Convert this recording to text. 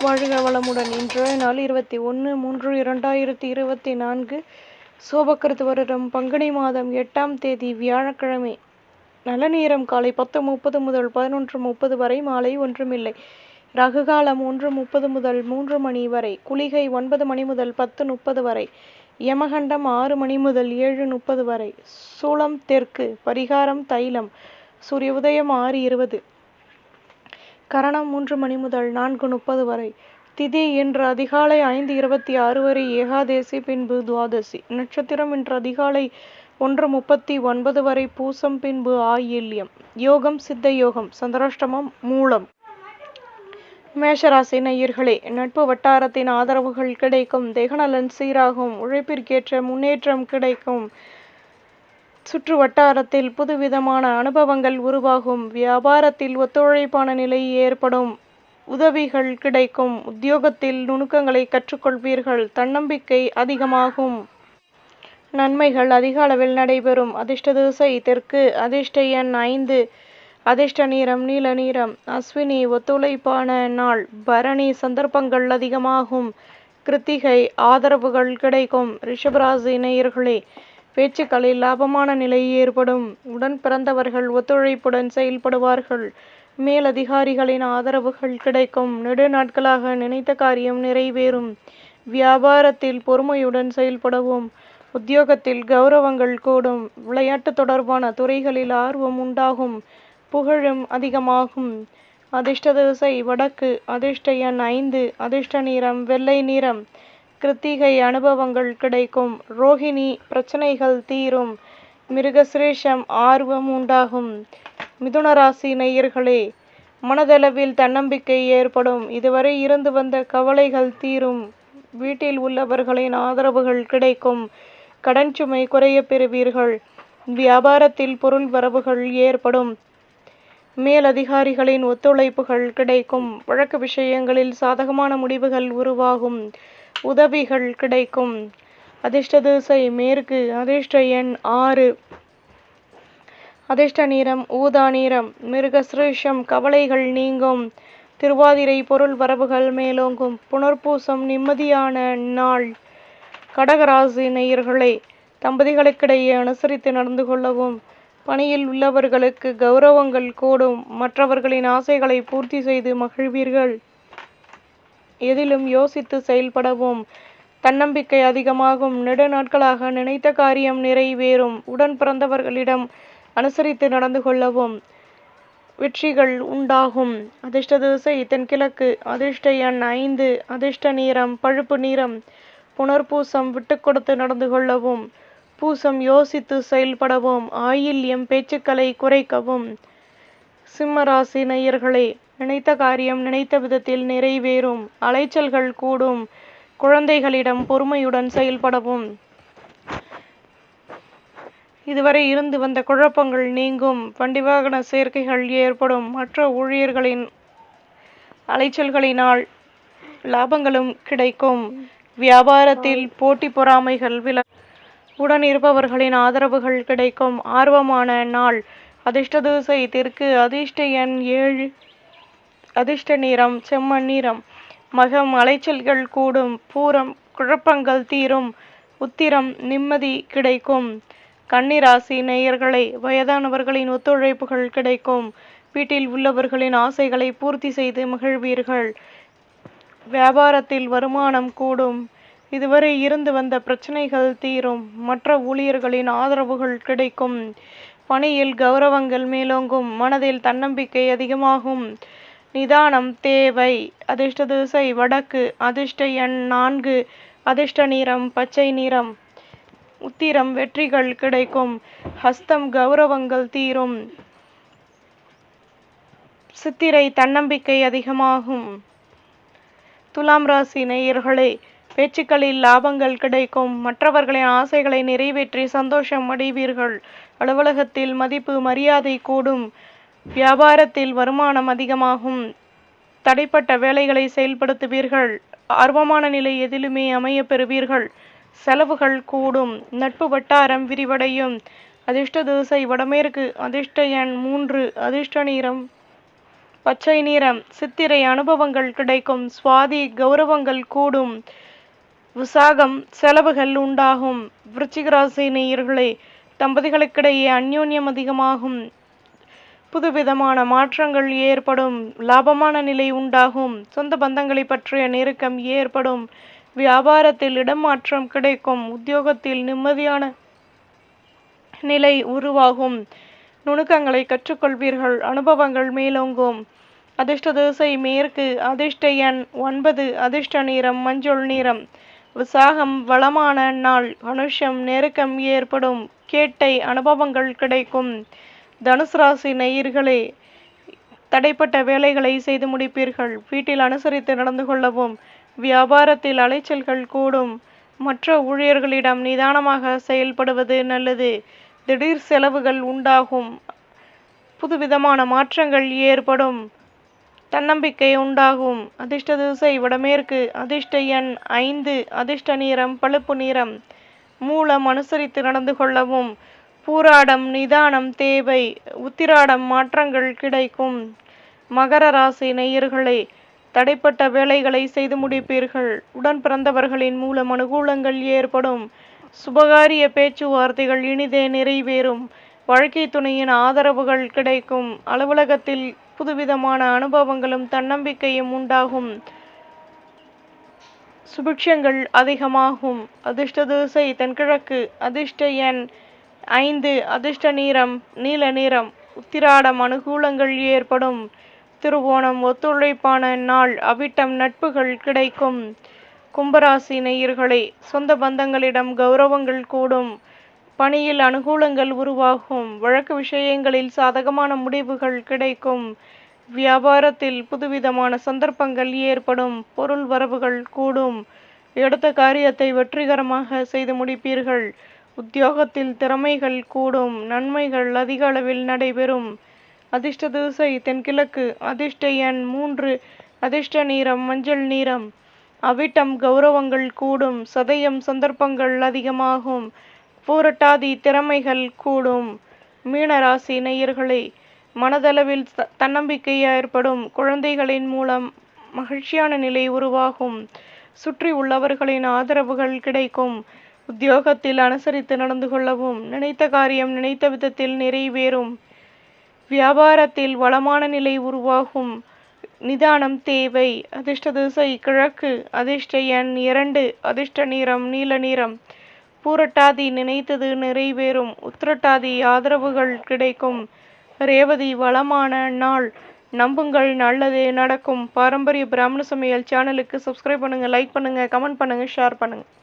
வாழ்க வளமுடன். இன்றைய நாள் இருபத்தி ஒன்று மூன்று இரண்டாயிரத்தி இருபத்தி நான்கு சோபக்கருத்து வருடம் பங்குனி மாதம் எட்டாம் தேதி வியாழக்கிழமை. நல்ல நேரம். காலை பத்து முப்பது முதல் பதினொன்று முப்பது வரை மாலை ஒன்றுமில்லை. ரகு காலம் ஒன்று முப்பது முதல் மூன்று மணி வரை குளிகை ஒன்பது மணி முதல் பத்து முப்பது வரை யமகண்டம் ஆறு மணி முதல் ஏழு முப்பது வரை சூளம் தெற்கு பரிகாரம் தைலம் சூரிய உதயம் ஆறு இருபது கரணம் மூன்று மணி முதல் நான்கு முப்பது வரை. திதி இன்று அதிகாலை ஐந்து இருபத்தி ஆறு வரை ஏகாதேசி பின்பு துவாதசி. நட்சத்திரம் இன்று அதிகாலை ஒன்று முப்பத்தி ஒன்பது வரை பூசம் பின்பு ஆயில்யம். யோகம் சித்த யோகம் சந்திராஷ்டமம் மூலம். மேஷராசி நேயர்களே நட்பு வட்டாரத்தின் ஆதரவுகள் கிடைக்கும் தேகநலன் சீராகும் உழைப்பிற்கேற்ற முன்னேற்றம் கிடைக்கும். சுற்று வட்டாரத்தில் புதுவிதமான அனுபவங்கள் உருவாகும். வியாபாரத்தில் ஒத்துழைப்பான நிலை ஏற்படும். உதவிகள் கிடைக்கும். உத்தியோகத்தில் நுணுக்கங்களை கற்றுக்கொள்வீர்கள். தன்னம்பிக்கை அதிகமாகும். நன்மைகள் அதிக அளவில் நடைபெறும். அதிர்ஷ்ட திசை தெற்கு அதிர்ஷ்ட எண் ஐந்து அதிர்ஷ்ட நீரம் நீல நீரம் அஸ்வினி ஒத்துழைப்பான நாள் பரணி சந்தர்ப்பங்கள் அதிகமாகும். கிருத்திகை ஆதரவுகள் கிடைக்கும். ரிஷபராசி நேயர்களே பேச்சுக்களில் லாபமான நிலை ஏற்படும். உடன் பிறந்தவர்கள் ஒத்துழைப்புடன் செயல்படுவார்கள். மேலதிகாரிகளின் ஆதரவுகள் கிடைக்கும். நெடு நாட்களாக நினைத்த காரியம் நிறைவேறும். வியாபாரத்தில் பொறுமையுடன் செயல்படவும். உத்தியோகத்தில் கௌரவங்கள் கூடும். விளையாட்டு தொடர்பான துறைகளில் ஆர்வம் உண்டாகும். புகழும் அதிகமாகும். அதிர்ஷ்ட திசை வடக்கு. அதிர்ஷ்ட எண் ஐந்து. அதிர்ஷ்ட நிறம் வெள்ளை நிறம். கிருத்திகை அனுபவங்கள் கிடைக்கும். ரோஹிணி பிரச்சனைகள் தீரும். மிருகசிரேஷம் ஆர்வம் உண்டாகும். மிதுனராசி நேயர்களே மனதளவில் தன்னம்பிக்கை ஏற்படும். இதுவரை இருந்து வந்த கவலைகள் தீரும். வீட்டில் உள்ளவர்களின் ஆதரவுகள் கிடைக்கும். கடன் சுமை குறைய பெறுவீர்கள். வியாபாரத்தில் பொருள் வரவுகள் ஏற்படும். மேலதிகாரிகளின் ஒத்துழைப்புகள் கிடைக்கும். வழக்கு விஷயங்களில் சாதகமான முடிவுகள் உருவாகும். உதவிகள் கிடைக்கும். அதிர்ஷ்ட திசை மேற்கு அதிர்ஷ்ட எண் ஆறு. அதிர்ஷ்ட நிறம் ஊதா நிறம் மிருகசிரேஷம் கவலைகள் நீங்கும். திருவாதிரை பொருள் வரவுகள் மேலோங்கும். புனர்பூசம் நிம்மதியான நாள். கடகராசி நேயர்களே தம்பதிகளுக்கிடையே அனுசரித்து நடந்து கொள்ளவும் பணியில் உள்ளவர்களுக்கு கௌரவங்கள் கூடும். மற்றவர்களின் ஆசைகளை பூர்த்தி செய்து மகிழ்வீர்கள். எதிலும் யோசித்து செயல்படவும். தன்னம்பிக்கை அதிகமாகும். நெடு நாட்களாக நினைத்த காரியம் நிறைவேறும். உடன் பிறந்தவர்களிடம் அனுசரித்து நடந்து கொள்ளவும் வெற்றிகள் உண்டாகும். அதிர்ஷ்ட திசை தென்கிழக்கு. அதிர்ஷ்ட எண் ஐந்து. அதிர்ஷ்ட நீரம் பழுப்பு நீரம் புனர்பூசம் விட்டு கொடுத்து நடந்து கொள்ளவும். பூசம் யோசித்து செயல்படவும். ஆயில்யம் பேச்சுக்களை குறைக்கவும். சிம்மராசி நேயர்களே நினைத்த காரியம் நினைத்த விதத்தில் நிறைவேறும். அலைச்சல்கள் கூடும். குழந்தைகளிடம் பொறுமையுடன் செயல்படவும். இதுவரை இருந்து வந்த குழப்பங்கள் நீங்கும். வண்டி வாகன சேர்க்கைகள் ஏற்படும். மற்ற ஊழியர்களின் அலைச்சல்களினால் லாபங்களும் கிடைக்கும். வியாபாரத்தில் போட்டி பொறாமைகள் வில உடன் இருப்பவர்களின் ஆதரவுகள் கிடைக்கும். ஆர்வமான நாள். அதிர்ஷ்ட தூசை தெற்கு. அதிர்ஷ்ட எண் ஏழு அதிர்ஷ்ட நிறம் செம்மண் நிறம். மகம் அலைச்சல்கள் கூடும் பூரம் குழப்பங்கள் தீரும் உத்திரம் நிம்மதி கிடைக்கும். கன்னிராசி நேயர்களை வயதானவர்களின் ஒத்துழைப்புகள் கிடைக்கும். வீட்டில் உள்ளவர்களின் ஆசைகளை பூர்த்தி செய்து மகிழ்வீர்கள். வியாபாரத்தில் வருமானம் கூடும். இதுவரை இருந்து வந்த பிரச்சனைகள் தீரும். மற்ற ஊழியர்களின் ஆதரவுகள் கிடைக்கும். பணியில் கௌரவங்கள் மேலோங்கும். மனதில் தன்னம்பிக்கை அதிகமாகும். நிதானம் தேவை அதிர்ஷ்ட திசை வடக்கு அதிர்ஷ்ட எண் நான்கு அதிர்ஷ்ட நிறம் பச்சை நிறம் உத்திரம் வெற்றிகள் கிடைக்கும் ஹஸ்தம் கௌரவங்கள் தீரும் சித்திரை தன்னம்பிக்கை அதிகமாகும். துலாம் ராசி நேயர்களே பேச்சுக்களில் லாபங்கள் கிடைக்கும் மற்றவர்களின் ஆசைகளை நிறைவேற்றி சந்தோஷம் அடைவீர்கள். அலுவலகத்தில் மதிப்பு மரியாதை கூடும் வியாபாரத்தில் வருமானம் அதிகமாகும். தடைப்பட்ட வேலைகளை செயல்படுத்துவீர்கள். ஆர்வமான நிலை எதிலுமே அமைய பெறுவீர்கள். செலவுகள் கூடும். நட்பு வட்டாரம் விரிவடையும். அதிர்ஷ்ட திசை வடமேற்கு அதிர்ஷ்ட எண் மூன்று அதிர்ஷ்ட நிறம் பச்சை நிறம். சித்திரை அனுபவங்கள் கிடைக்கும். சுவாதி கௌரவங்கள் கூடும். விசாகம் செலவுகள் உண்டாகும். விருச்சிகராசி நேயர்களே தம்பதிகளுக்கிடையே அந்யோன்யம் அதிகமாகும். புதுவிதமான மாற்றங்கள் ஏற்படும் லாபமான நிலை உண்டாகும் சொந்த பந்தங்களை பற்றிய நெருக்கம் ஏற்படும் வியாபாரத்தில் இடமாற்றம் கிடைக்கும் உத்தியோகத்தில் நிம்மதியான நிலை உருவாகும். நுணுக்கங்களை கற்றுக்கொள்வீர்கள் அனுபவங்கள் மேலோங்கும். அதிர்ஷ்ட திசை மேற்கு அதிர்ஷ்ட எண் ஒன்பது அதிர்ஷ்ட நிறம் மஞ்சள் நிறம். விசாகம் வளமான நாள் அனுஷம் நெருக்கம் ஏற்படும் கேட்டை அனுபவங்கள் கிடைக்கும். தனுசு ராசி நேயர்களே தடைப்பட்ட வேலைகளை செய்து முடிப்பீர்கள். வீட்டில் அனுசரித்து நடந்து கொள்ளவும் வியாபாரத்தில் அலைச்சல்கள் கூடும். மற்ற ஊழியர்களிடம் நிதானமாக செயல்படுவது நல்லது. திடீர் செலவுகள் உண்டாகும். புதுவிதமான மாற்றங்கள் ஏற்படும். தன்னம்பிக்கை உண்டாகும். அதிர்ஷ்ட திசை வடமேற்கு அதிர்ஷ்ட எண் ஐந்து அதிர்ஷ்ட நிறம் பழுப்பு நிறம். மூலம் அனுசரித்து நடந்து கொள்ளவும் பூராடம் நிதானம் தேவை. உத்திராடம் மாற்றங்கள் கிடைக்கும். மகர ராசி நெய்யர்களை தடைப்பட்ட வேலைகளை செய்து முடிப்பீர்கள். உடன் பிறந்தவர்களின் மூலம் அனுகூலங்கள் ஏற்படும். சுபகாரிய பேச்சுவார்த்தைகள் இனிதே நிறைவேறும். வாழ்க்கை துணையின் ஆதரவுகள் கிடைக்கும். அலுவலகத்தில் புதுவிதமான அனுபவங்களும் தன்னம்பிக்கையும் உண்டாகும். சுபிக்ஷங்கள் அதிகமாகும். அதிர்ஷ்ட திசை தென்கிழக்கு அதிர்ஷ்ட எண் ஐந்து அதிர்ஷ்ட நீரம் நீல நிறம் உத்திராடம் அனுகூலங்கள் ஏற்படும். திருவோணம் ஒத்துழைப்பான நாள் அவிட்டம் நட்புகள் கிடைக்கும். கும்பராசி நேயர்களே சொந்த பந்தங்களிடம் கௌரவங்கள் கூடும். பணியில் அனுகூலங்கள் உருவாகும். வழக்கு விஷயங்களில் சாதகமான முடிவுகள் கிடைக்கும். வியாபாரத்தில் புதுவிதமான சந்தர்ப்பங்கள் ஏற்படும். பொருள் வரவுகள் கூடும். எடுத்த காரியத்தை வெற்றிகரமாக செய்து முடிப்பீர்கள். உத்தியோகத்தில் திறமைகள் கூடும் நன்மைகள் அதிக அளவில் நடைபெறும். அதிர்ஷ்ட திசை தென்கிழக்கு அதிர்ஷ்ட எண் மூன்று அதிர்ஷ்ட நிறம் மஞ்சள் நிறம். அவிட்டம் கௌரவங்கள் கூடும் சதயம் சந்தர்ப்பங்கள் அதிகமாகும் பூரட்டாதி திறமைகள் கூடும். மீனராசி நேயர்களே மனதளவில் தன்னம்பிக்கை ஏற்படும் குழந்தைகளின் மூலம் மகிழ்ச்சியான நிலை உருவாகும். சுற்றி உள்ளவர்களின் ஆதரவுகள் கிடைக்கும். உத்தியோகத்தில் அனுசரித்து நடந்து கொள்ளவும் நினைத்த காரியம் நினைத்த விதத்தில் நிறைவேறும். வியாபாரத்தில் வளமான நிலை உருவாகும். நிதானம் தேவை. அதிர்ஷ்ட திசை கிழக்கு. அதிர்ஷ்ட எண் இரண்டு. அதிர்ஷ்ட நிறம் நீல நிறம். பூரட்டாதி நினைத்தது நிறைவேறும். உத்திரட்டாதி ஆதரவுகள் கிடைக்கும். ரேவதி வளமான நாள். நம்புங்கள் நல்லதே நடக்கும். பாரம்பரிய பிராமண சமையல் சேனலுக்கு சப்ஸ்கிரைப் பண்ணுங்கள் லைக் பண்ணுங்கள் கமெண்ட் பண்ணுங்கள் ஷேர் பண்ணுங்கள்